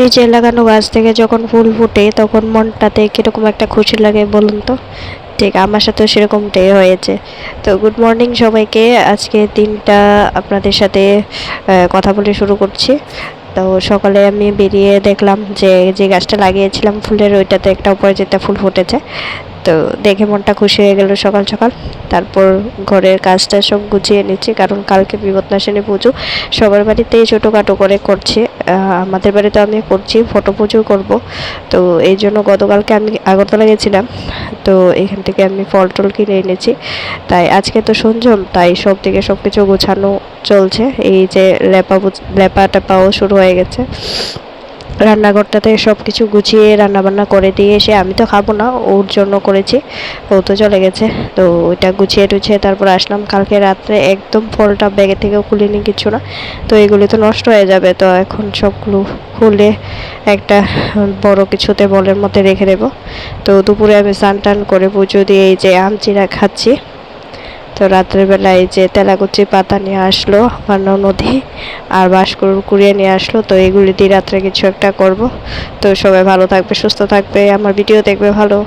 নিজের লাগানো গাছ থেকে যখন ফুল ফুটে তখন মনটাতে কীরকম একটা খুশি লাগে বলুন তো? ঠিক, আমার সাথেও সেরকমটাই হয়েছে। তো গুড মর্নিং সবাইকে। আজকে দিনটা আপনাদের সাথে কথা বলে শুরু করছি। তো সকালে আমি বেরিয়ে দেখলাম যে যে গাছটা লাগিয়েছিলাম ফুলের, ওইটাতে একটা উপরে অপরাজিতা ফুল ফুটেছে। তো দেখে মনটা খুশি হয়ে গেল সকাল সকাল। তারপর ঘরের কাজটা সব গুছিয়ে নিচ্ছি, কারণ কালকে বিপদনাশিনী পুজো। সবার বাড়িতেই ছোটোখাটো করে করছে। আমাদের বাড়িতে আমি করছি, ফটো পুজো করব। তো এই জন্য গতকালকে আমি আগরতলা গেছিলাম। তো এখান থেকে আমি ফল টল কিনে এনেছি। তাই আজকে তো সঞ্জম তাই সব থেকে সব কিছু গোছানো চলছে। এই যে লেপা লেপা টেপাও শুরু হয়ে গেছে। রান্নাঘরটাতে সব কিছু গুছিয়ে রান্নাবান্না করে দিয়ে এসে আমি তো খাব না, ওর জন্য করেছি। ও তো চলে গেছে। তো ওইটা গুছিয়ে টুছিয়ে তারপর আসলাম। কালকে রাত্রে একদম ফলটা ব্যাগে থেকেও খুলিনি কিছু না। তো এগুলি তো নষ্ট হয়ে যাবে। তো এখন সবগুলো খুলে একটা বড় কিছুতে বলের মধ্যে রেখে দেবো। তো দুপুরে আমি স্নান টান করে পুজো দিয়ে এই যে আমচিরা খাচ্ছি। তো রাত্রেবেলা এই যে তেলাকুচি পাতা নিয়ে আসলো আমার নদী আর বাঁশকুড়ুর কুড়িয়ে নিয়ে আসলো, তো এগুলি দিয়ে রাত্রে কিছু একটা করব। তো সবাই ভালো থাকবে, সুস্থ থাকবে, আমার ভিডিও দেখবে ভালো।